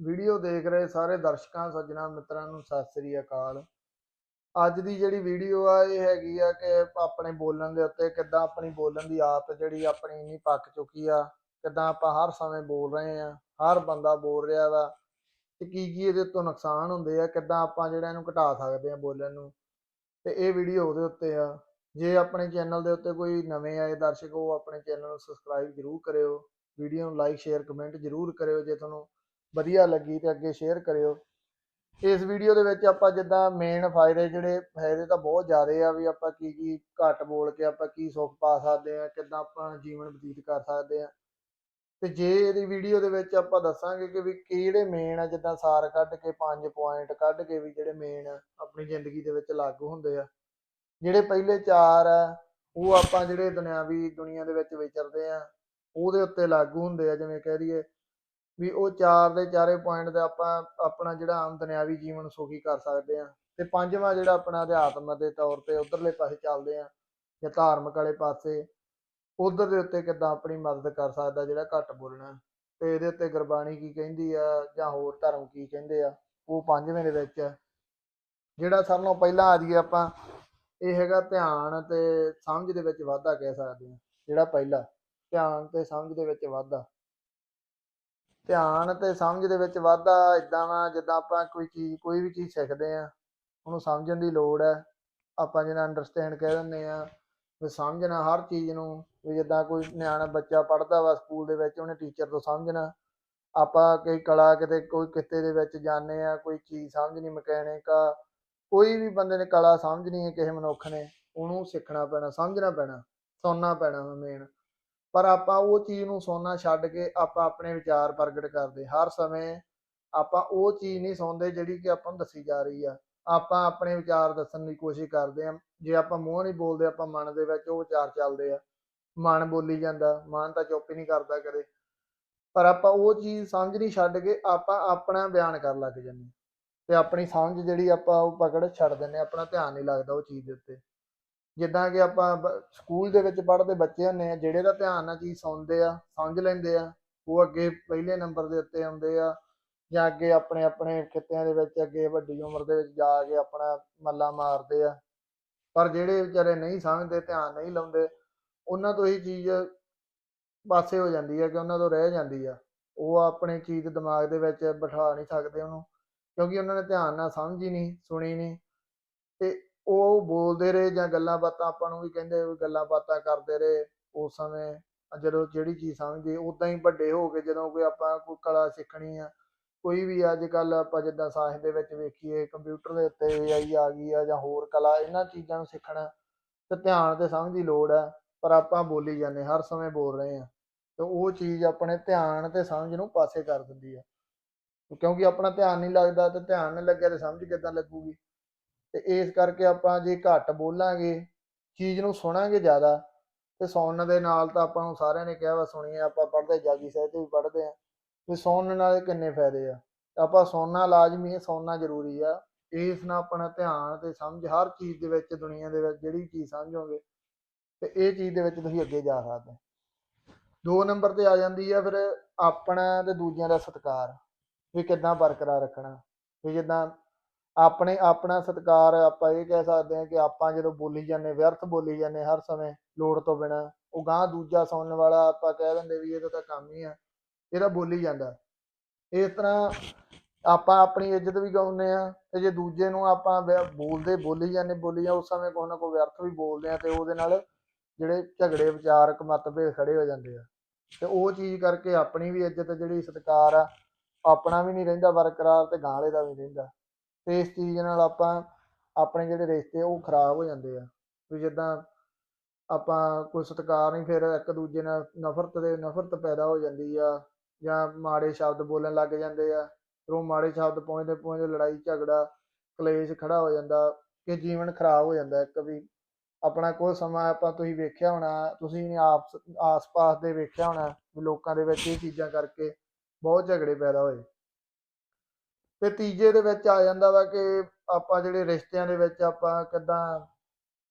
Video ਦੇਖ ਰਹੇ ਸਾਰੇ ਦਰਸ਼ਕਾਂ, ਸੱਜਣਾ, ਮਿੱਤਰਾਂ ਨੂੰ ਸਤਿ ਸ੍ਰੀ ਅਕਾਲ। ਅੱਜ ਦੀ ਜਿਹੜੀ ਵੀਡੀਓ ਆ, ਇਹ ਹੈਗੀ ਆ ਕਿ ਆਪਣੇ ਬੋਲਣ ਦੇ ਉੱਤੇ ਕਿੱਦਾਂ ਆਪਣੀ ਬੋਲਣ ਦੀ ਆਦਤ ਜਿਹੜੀ ਆਪਣੀ ਇੰਨੀ ਪੱਕ ਚੁੱਕੀ ਆ, ਕਿੱਦਾਂ ਆਪਾਂ ਹਰ ਸਮੇਂ ਬੋਲ ਰਹੇ ਆ, ਹਰ ਬੰਦਾ ਬੋਲ ਰਿਹਾ ਵਾ, ਤੇ ਕੀ ਕੀ ਇਹਦੇ ਤੋਂ ਨੁਕਸਾਨ ਹੁੰਦੇ ਆ, ਕਿੱਦਾਂ ਆਪਾਂ ਜਿਹੜਾ ਇਹਨੂੰ ਘਟਾ ਸਕਦੇ ਆ ਬੋਲਣ ਨੂੰ। ਤੇ ਇਹ ਵੀਡੀਓ ਉਹਦੇ ਉੱਤੇ ਆ। ਜੇ ਆਪਣੇ ਚੈਨਲ ਦੇ ਉੱਤੇ ਕੋਈ ਨਵੇਂ ਆਏ ਦਰਸ਼ਕ, ਉਹ ਆਪਣੇ ਚੈਨਲ ਨੂੰ ਸਬਸਕ੍ਰਾਈਬ ਜ਼ਰੂਰ ਕਰਿਓ। ਵੀਡੀਓ ਨੂੰ ਲਾਈਕ, ਸ਼ੇਅਰ, ਕਮੈਂਟ ਜ਼ਰੂਰ ਕਰਿਓ ਜੇ ਤੁਹਾਨੂੰ ਵਧੀਆ ਲੱਗੀ ਤੇ ਅੱਗੇ ਸ਼ੇਅਰ ਕਰਿਓ। ਇਸ ਵੀਡੀਓ ਦੇ ਵਿੱਚ ਆਪਾਂ ਜਿੱਦਾਂ ਮੇਨ ਫਾਇਦੇ ਜਿਹੜੇ ਫਾਇਦੇ ਤਾਂ ਬਹੁਤ ਜ਼ਿਆਦੇ ਆ ਵੀ ਆਪਾਂ ਕੀ ਕੀ ਘੱਟ ਬੋਲ ਕੇ ਆਪਾਂ ਕੀ ਸੁੱਖ ਪਾ ਸਕਦੇ ਆ, ਕਿੱਦਾਂ ਆਪਾਂ ਜੀਵਨ ਬਤੀਤ ਕਰ ਸਕਦੇ ਆ। ਤੇ ਜੇ ਇਹਦੀ ਵੀਡੀਓ ਦੇ ਵਿੱਚ ਆਪਾਂ ਦੱਸਾਂਗੇ ਕਿ ਵੀ ਕਿਹੜੇ ਮੇਨ ਆ, ਜਿੱਦਾਂ ਸਾਰ ਕੱਢ ਕੇ, ਪੰਜ ਪੁਆਇੰਟ ਕੱਢ ਕੇ ਵੀ ਜਿਹੜੇ ਮੇਨ ਆਪਣੀ ਜ਼ਿੰਦਗੀ ਦੇ ਵਿੱਚ ਲਾਗੂ ਹੁੰਦੇ ਆ। ਜਿਹੜੇ ਪਹਿਲੇ ਚਾਰ ਆ, ਉਹ ਆਪਾਂ ਜਿਹੜੇ ਦੁਨਿਆਵੀ ਦੁਨੀਆ ਦੇ ਵਿੱਚ ਵਿਚਰਦੇ ਆ, ਉਹਦੇ ਉੱਤੇ ਲਾਗੂ ਹੁੰਦੇ ਆ, ਜਿਵੇਂ ਕਹਿ ਦਈਏ ਵੀ ਉਹ ਚਾਰ ਦੇ ਚਾਰੇ ਪੁਆਇੰਟ ਤੇ ਆਪਾਂ ਆਪਣਾ ਜਿਹੜਾ ਆਮ ਦੁਨਿਆਵੀ ਜੀਵਨ ਸੁਖੀ ਕਰ ਸਕਦੇ ਆ ਤੇ ਪੰਜਵਾਂ ਜਿਹੜਾ ਆਪਣਾ ਅਧਿਆਤਮ ਦੇ ਤੌਰ ਤੇ ਉਧਰਲੇ ਪਾਸੇ ਚੱਲਦੇ ਆ ਜਾਂ ਧਾਰਮਿਕ ਵਾਲੇ ਪਾਸੇ, ਉਧਰ ਦੇ ਉੱਤੇ ਕਿੱਦਾਂ ਆਪਣੀ ਮਦਦ ਕਰ ਸਕਦਾ ਜਿਹੜਾ ਘੱਟ ਬੋਲਣਾ। ਤੇ ਇਹਦੇ ਉੱਤੇ ਗੁਰਬਾਣੀ ਕੀ ਕਹਿੰਦੀ ਆ ਜਾਂ ਹੋਰ ਧਰਮ ਕੀ ਕਹਿੰਦੇ ਆ, ਉਹ ਪੰਜਵੇਂ ਦੇ ਵਿੱਚ ਆ ਜਿਹੜਾ ਸਭ ਨਾਲੋਂ ਪਹਿਲਾਂ ਆ ਜਾਈਏ ਆਪਾਂ, ਇਹ ਹੈਗਾ ਧਿਆਨ ਤੇ ਸਮਝ ਦੇ ਵਿੱਚ ਵਾਧਾ ਕਹਿ ਸਕਦੇ ਆ ਜਿਹੜਾ ਪਹਿਲਾ। ਧਿਆਨ ਤੇ ਸਮਝ ਦੇ ਵਿੱਚ ਵਾਧਾ। ਧਿਆਨ ਤੇ ਸਮਝ ਦੇ ਵਿੱਚ ਵਾਧਾ ਇਦਾਂ ਵਾ, ਜਿੱਦਾਂ ਆਪਾਂ ਕੋਈ ਚੀਜ਼, ਕੋਈ ਵੀ ਚੀਜ਼ ਸਿੱਖਦੇ ਆ ਉਹਨੂੰ ਸਮਝਣ ਦੀ ਲੋੜ ਹੈ। ਆਪਾਂ ਜਿਹਨਾਂ ਅੰਡਰਸਟੈਂਡ ਕਹਿ ਦਿੰਦੇ ਆ ਵੀ ਸਮਝਣਾ ਹਰ ਚੀਜ਼ ਨੂੰ, ਵੀ ਜਿੱਦਾਂ ਕੋਈ ਨਿਆਣਾ ਬੱਚਾ ਪੜ੍ਹਦਾ ਵਾ ਸਕੂਲ ਦੇ ਵਿੱਚ, ਉਹਨੇ ਟੀਚਰ ਤੋਂ ਸਮਝਣਾ। ਆਪਾਂ ਕਈ ਕਲਾ ਕਿਤੇ, ਕੋਈ ਕਿੱਤੇ ਦੇ ਵਿੱਚ ਜਾਂਦੇ ਆ ਕੋਈ ਚੀਜ਼ ਸਮਝਣੀ ਮਕੈਨਿਕ ਆ, ਕੋਈ ਵੀ ਬੰਦੇ ਨੇ ਕਲਾ ਸਮਝਣੀ ਹੈ, ਕਿਸੇ ਮਨੁੱਖ ਨੇ, ਉਹਨੂੰ ਸਿੱਖਣਾ ਪੈਣਾ, ਸਮਝਣਾ ਪੈਣਾ, ਸੁਣਨਾ ਪੈਣਾ ਮੇਨ ਪਰ ਆਪਾਂ ਉਹ ਚੀਜ਼ ਨੂੰ ਸੁਣਨਾ ਛੱਡ ਕੇ ਆਪਾਂ ਆਪਣੇ ਵਿਚਾਰ ਪ੍ਰਗਟ ਕਰਦੇ, ਹਰ ਸਮੇਂ ਆਪਾਂ ਉਹ ਚੀਜ਼ ਨਹੀਂ ਸੁਣਦੇ ਜਿਹੜੀ ਕਿ ਆਪਾਂ ਨੂੰ ਦੱਸੀ ਜਾ ਰਹੀ ਆ। ਆਪਾਂ ਆਪਣੇ ਵਿਚਾਰ ਦੱਸਣ ਦੀ ਕੋਸ਼ਿਸ਼ ਕਰਦੇ ਆ, ਜੇ ਆਪਾਂ ਮੂੰਹ ਨਹੀਂ ਬੋਲਦੇ, ਆਪਾਂ ਮਨ ਦੇ ਵਿੱਚ ਉਹ ਵਿਚਾਰ ਚੱਲਦੇ ਆ। ਮਨ ਬੋਲੀ ਜਾਂਦਾ, ਮਨ ਤਾਂ ਚੁੱਪ ਹੀ ਨਹੀਂ ਕਰਦਾ ਕਦੇ। ਪਰ ਆਪਾਂ ਉਹ ਚੀਜ਼ ਸਮਝ ਨਹੀਂ ਛੱਡ ਕੇ ਆਪਾਂ ਆਪਣਾ ਬਿਆਨ ਕਰਨ ਲੱਗ ਜਾਂਦੇ ਤੇ ਆਪਣੀ ਸਮਝ ਜਿਹੜੀ ਆਪਾਂ ਉਹ ਪਕੜ ਛੱਡ ਦਿੰਦੇ ਆਪਣਾ ਧਿਆਨ ਨਹੀਂ ਲੱਗਦਾ ਉਹ ਚੀਜ਼ ਦੇ ਉੱਤੇ। ਜਿੱਦਾਂ ਕਿ ਆਪਾਂ ਬ- ਸਕੂਲ ਦੇ ਵਿੱਚ ਪੜ੍ਹਦੇ ਬੱਚੇ ਹੁੰਦੇ ਆ, ਜਿਹੜੇ ਦਾ ਧਿਆਨ ਨਾਲ ਚੀਜ਼ ਸੁਣਦੇ ਆ, ਸਮਝ ਲੈਂਦੇ ਆ, ਉਹ ਅੱਗੇ ਪਹਿਲੇ ਨੰਬਰ ਦੇ ਉੱਤੇ ਆਉਂਦੇ ਆ, ਜਾਂ ਅੱਗੇ ਆਪਣੇ ਆਪਣੇ ਖਿੱਤਿਆਂ ਦੇ ਵਿੱਚ ਅੱਗੇ ਵੱਡੀ ਉਮਰ ਦੇ ਵਿੱਚ ਜਾ ਕੇ ਆਪਣਾ ਮੱਲਾ ਮਾਰਦੇ ਆ। ਪਰ ਜਿਹੜੇ ਵਿਚਾਰੇ ਨਹੀਂ ਸਮਝਦੇ, ਧਿਆਨ ਨਹੀਂ ਲਾਉਂਦੇ, ਉਹਨਾਂ ਤੋਂ ਹੀ ਚੀਜ਼ ਪਾਸੇ ਹੋ ਜਾਂਦੀ ਹੈ ਕਿ ਉਹਨਾਂ ਤੋਂ ਰਹਿ ਜਾਂਦੀ ਆ। ਉਹ ਆਪਣੇ ਚੀਜ਼ ਦਿਮਾਗ ਦੇ ਵਿੱਚ ਬਿਠਾ ਨਹੀਂ ਸਕਦੇ ਉਹਨੂੰ, ਕਿਉਂਕਿ ਉਹਨਾਂ ਨੇ ਧਿਆਨ ਨਾਲ ਸਮਝੀ ਨਹੀਂ, ਸੁਣੀ ਨਹੀਂ। ਤੇ ਉਹ ਬੋਲਦੇ ਰਹੇ ਜਾਂ ਗੱਲਾਂ ਬਾਤਾਂ ਆਪਾਂ ਨੂੰ ਵੀ ਕਹਿੰਦੇ ਵੀ ਗੱਲਾਂ ਬਾਤਾਂ ਕਰਦੇ ਰਹੇ ਉਸ ਸਮੇਂ ਜਦੋਂ ਜਿਹੜੀ ਚੀਜ਼ ਸਮਝਦੇ ਉਦਾਂ ਹੀ ਵੱਡੇ ਹੋ ਕੇ ਜਦੋਂ ਕੋਈ ਆਪਾਂ ਕੋਈ ਕਲਾ ਸਿੱਖਣੀ ਆ, ਕੋਈ ਵੀ ਅੱਜ ਕੱਲ ਆਪਾਂ ਜਿੱਦਾਂ ਸਾਇੰਸ ਦੇ ਵਿੱਚ ਵੇਖੀਏ ਕੰਪਿਊਟਰ ਦੇ ਉੱਤੇ AI ਆ ਗਈ ਆ ਜਾਂ ਹੋਰ ਕਲਾ, ਇਹਨਾਂ ਚੀਜ਼ਾਂ ਨੂੰ ਸਿੱਖਣਾ ਤੇ ਧਿਆਨ ਤੇ ਸਮਝ ਦੀ ਲੋੜ ਹੈ ਪਰ ਆਪਾਂ ਬੋਲੀ ਜਾਂਦੇ, ਹਰ ਸਮੇਂ ਬੋਲ ਰਹੇ ਆ। ਤੇ ਉਹ ਚੀਜ਼ ਆਪਣੇ ਧਿਆਨ ਤੇ ਸਮਝ ਨੂੰ ਪਾਸੇ ਕਰ ਦਿੰਦੀ ਆ। ਕਿਉਂਕਿ ਆਪਣਾ ਧਿਆਨ ਨਹੀਂ ਲੱਗਦਾ ਤੇ ਧਿਆਨ ਨਹੀਂ ਲੱਗਿਆ ਤੇ ਸਮਝ ਕਿੱਦਾਂ ਲੱਗੂਗੀ? ਤੇ ਇਸ ਕਰਕੇ ਆਪਾਂ ਜੇ ਘੱਟ ਬੋਲਾਂਗੇ, ਚੀਜ਼ ਨੂੰ ਸੁਣਾਂਗੇ ਜ਼ਿਆਦਾ, ਤੇ ਸੁਣਨ ਦੇ ਨਾਲ ਤਾਂ ਆਪਾਂ ਨੂੰ ਸਾਰਿਆਂ ਨੇ ਕਿਹਾ ਵਾ, ਸੁਣੀਏ, ਆਪਾਂ ਪੜ੍ਹਦੇ ਜਾਗੀ ਸਾਹਿਬ ਤੇ ਵੀ ਪੜ੍ਹਦੇ ਆ ਵੀ ਸੁਣਨ ਨਾਲ ਕਿੰਨੇ ਫਾਇਦੇ ਆ। ਆਪਾਂ ਸੁਣਨਾ ਲਾਜ਼ਮੀ ਹੈ, ਸੁਣਨਾ ਜ਼ਰੂਰੀ ਆ, ਇਸ ਨਾਲ ਆਪਣਾ ਧਿਆਨ ਤੇ ਸਮਝ, ਹਰ ਚੀਜ਼ ਦੇ ਵਿੱਚ, ਦੁਨੀਆ ਦੇ ਵਿੱਚ ਜਿਹੜੀ ਚੀਜ਼ ਸਮਝੋਗੇ, ਤੇ ਇਹ ਚੀਜ਼ ਦੇ ਵਿੱਚ ਤੁਸੀਂ ਅੱਗੇ ਜਾ ਸਕਦੇ ਦੋ ਨੰਬਰ ਤੇ ਆ ਜਾਂਦੀ ਆ ਫਿਰ ਆਪਣਾ ਤੇ ਦੂਜਿਆਂ ਦਾ ਸਤਿਕਾਰ, ਵੀ ਕਿੱਦਾਂ ਬਰਕਰਾਰ ਰੱਖਣਾ, ਵੀ ਜਿੱਦਾਂ ਆਪਣੇ ਆਪਣਾ ਸਤਿਕਾਰ ਆਪਾਂ ਇਹ ਕਹਿ ਸਕਦੇ ਹਾਂ ਕਿ ਆਪਾਂ ਜਦੋਂ ਬੋਲੀ ਜਾਂਦੇ, ਵਿਅਰਥ ਬੋਲੀ ਜਾਂਦੇ ਹਰ ਸਮੇਂ ਲੋੜ ਤੋਂ ਬਿਨਾ, ਉਹ ਗਾਂ ਦੂਜਾ ਸੁਣਨ ਵਾਲਾ ਆਪਾਂ ਕਹਿ ਦਿੰਦੇ ਵੀ ਇਹਦਾ ਤਾਂ ਕੰਮ ਹੀ ਆ ਇਹਦਾ ਬੋਲੀ ਜਾਂਦਾ। ਇਸ ਤਰ੍ਹਾਂ ਆਪਾਂ ਆਪਣੀ ਇੱਜ਼ਤ ਵੀ ਗਾਉਂਦੇ ਆ ਤੇ ਜੇ ਦੂਜੇ ਨੂੰ ਆਪਾਂ ਵਿਅ- ਬੋਲਦੇ ਬੋਲੀ ਜਾਂਦੇ, ਬੋਲੀ ਜਾਂ ਉਸ ਸਮੇਂ ਕੋਈ ਨਾ ਕੋਈ ਵਿਅਰਥ ਵੀ ਬੋਲਦੇ ਆ ਤੇ ਉਹਦੇ ਨਾਲ ਜਿਹੜੇ ਝਗੜੇ, ਵਿਚਾਰਕ ਮਤਭੇਦ ਖੜੇ ਹੋ ਜਾਂਦੇ ਆ। ਤੇ ਉਹ ਚੀਜ਼ ਕਰਕੇ ਆਪਣੀ ਵੀ ਇੱਜ਼ਤ ਜਿਹੜੀ ਸਤਿਕਾਰ ਆ, ਆਪਣਾ ਵੀ ਨਹੀਂ ਰਹਿੰਦਾ ਬਰਕਰਾਰ ਤੇ ਗਾਂ ਵਾਲੇ ਦਾ ਵੀ ਰਹਿੰਦਾ। ਤੇ ਇਸ ਚੀਜ਼ ਨਾਲ ਆਪਾਂ ਆਪਣੇ ਜਿਹੜੇ ਰਿਸ਼ਤੇ ਉਹ ਖਰਾਬ ਹੋ ਜਾਂਦੇ ਆ। ਵੀ ਜਿੱਦਾਂ ਆਪਾਂ ਕੋਈ ਸਤਿਕਾਰ ਨਹੀਂ, ਫਿਰ ਇੱਕ ਦੂਜੇ ਨਾਲ ਨਫ਼ਰਤ ਦੇ, ਨਫ਼ਰਤ ਪੈਦਾ ਹੋ ਜਾਂਦੀ ਆ ਜਾਂ ਮਾੜੇ ਸ਼ਬਦ ਬੋਲਣ ਲੱਗ ਜਾਂਦੇ ਆ। ਫਿਰ ਉਹ ਮਾੜੇ ਸ਼ਬਦ ਪਹੁੰਚਦੇ ਪਹੁੰਚਦੇ ਲੜਾਈ, ਝਗੜਾ, ਕਲੇਸ਼ ਖੜਾ ਹੋ ਜਾਂਦਾ ਕਿ ਜੀਵਨ ਖਰਾਬ ਹੋ ਜਾਂਦਾ। ਇੱਕ ਵੀ ਆਪਣਾ ਕੋਈ ਸਮਾਂ ਆਪਾਂ ਤੁਸੀਂ ਵੇਖਿਆ ਹੋਣਾ, ਤੁਸੀਂ ਆਪ ਆਸ-ਪਾਸ ਦੇ ਵੇਖਿਆ ਹੋਣਾ ਵੀ ਲੋਕਾਂ ਦੇ ਵਿੱਚ ਇਹ ਚੀਜ਼ਾਂ ਕਰਕੇ ਬਹੁਤ ਝਗੜੇ ਪੈਦਾ ਹੋਏ। ਤੇ ਤੀਜੇ ਦੇ ਵਿੱਚ ਆ ਜਾਂਦਾ ਵਾ ਕਿ ਆਪਾਂ ਜਿਹੜੇ ਰਿਸ਼ਤਿਆਂ ਦੇ ਵਿੱਚ ਆਪਾਂ ਕਿੱਦਾਂ